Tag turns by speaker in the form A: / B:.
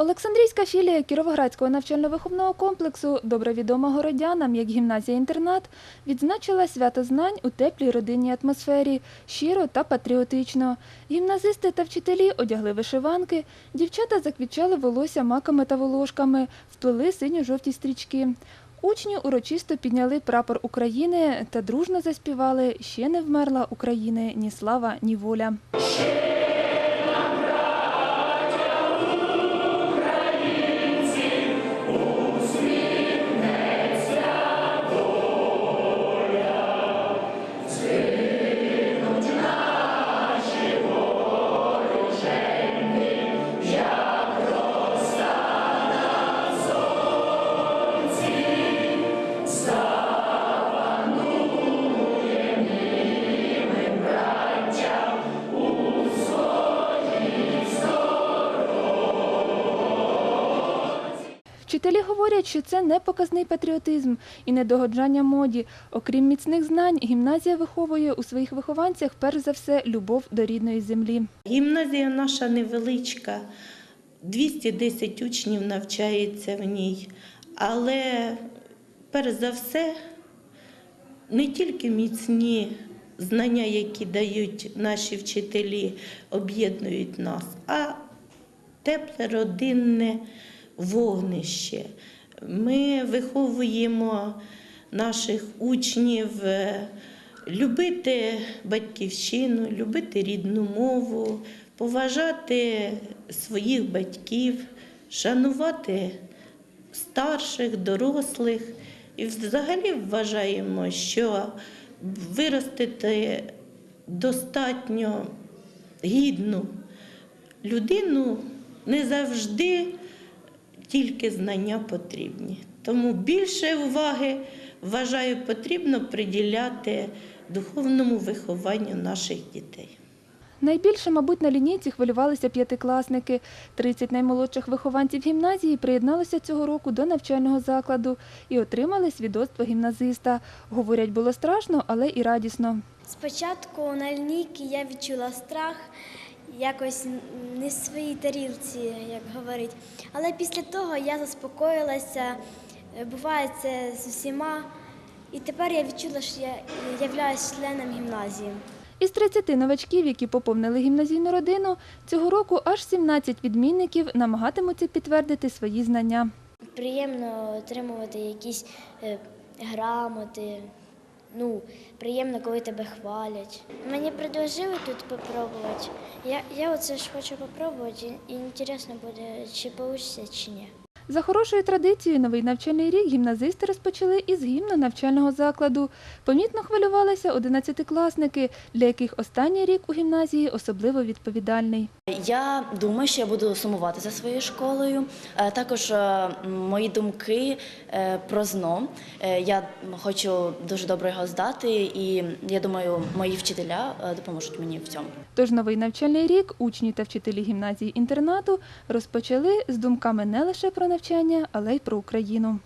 A: Олександрійська філія Кіровоградського навчально-виховного комплексу, добре відома городянам як гімназія-інтернат, відзначила свято знань у теплій родинній атмосфері, щиро та патріотично. Гімназисти та вчителі одягли вишиванки, дівчата заквітчали волосся маками та волошками, вплели синьо-жовті стрічки. Учні урочисто підняли прапор України та дружно заспівали «Ще не вмерла України, ні слава, ні воля». Вчителі говорять, що це не показний патріотизм і не догоджання моді. Окрім міцних знань, гімназія виховує у своїх вихованцях перш за все любов до рідної землі.
B: Гімназія наша невеличка, 210 учнів навчається в ній, але перш за все не тільки міцні знання, які дають наші вчителі, об'єднують нас, а тепле родинне вогнище. Ми виховуємо наших учнів е, любити батьківщину, любити рідну мову, поважати своїх батьків, шанувати старших, дорослих. І взагалі вважаємо, що виростити достатньо гідну людину не завжди тільки знання потрібні. Тому більше уваги вважаю потрібно приділяти духовному вихованню наших дітей.
A: Найбільше, мабуть, на лінійці хвилювалися п'ятикласники. 30 наймолодших вихованців гімназії приєдналися цього року до навчального закладу і отримали свідоцтво гімназиста. Говорять, було страшно, але і радісно.
C: Спочатку на лінійки я відчула страх, якось не в своїй тарілці, як говорить. Але після того я заспокоїлася, е, буває це з усіма. І тепер я відчула, що я являюсь членом гімназії.
A: Із 30 новачків, які поповнили гімназійну родину, цього року аж 17 відмінників намагатимуться підтвердити свої знання.
C: Приємно отримувати якісь е, грамоти. Ну, приємно, коли тебе хвалять. Мені предложили тут спробувати. Я, я оце ж хочу попробувати, і інтересно буде, чи вийде, чи ні.
A: За хорошою традицією, новий навчальний рік гімназисти розпочали із гімну навчального закладу. Помітно хвилювалися одинадцятикласники, для яких останній рік у гімназії особливо відповідальний.
D: Я думаю, що я буду сумувати за своєю школою. Е, Також е, мої думки е, про ЗНО. Я хочу дуже добре його здати, і я думаю, мої вчителя допоможуть мені в цьому.
A: Тож новий навчальний рік учні та вчителі гімназії інтернату розпочали з думками не лише про навчання, але й про Україну.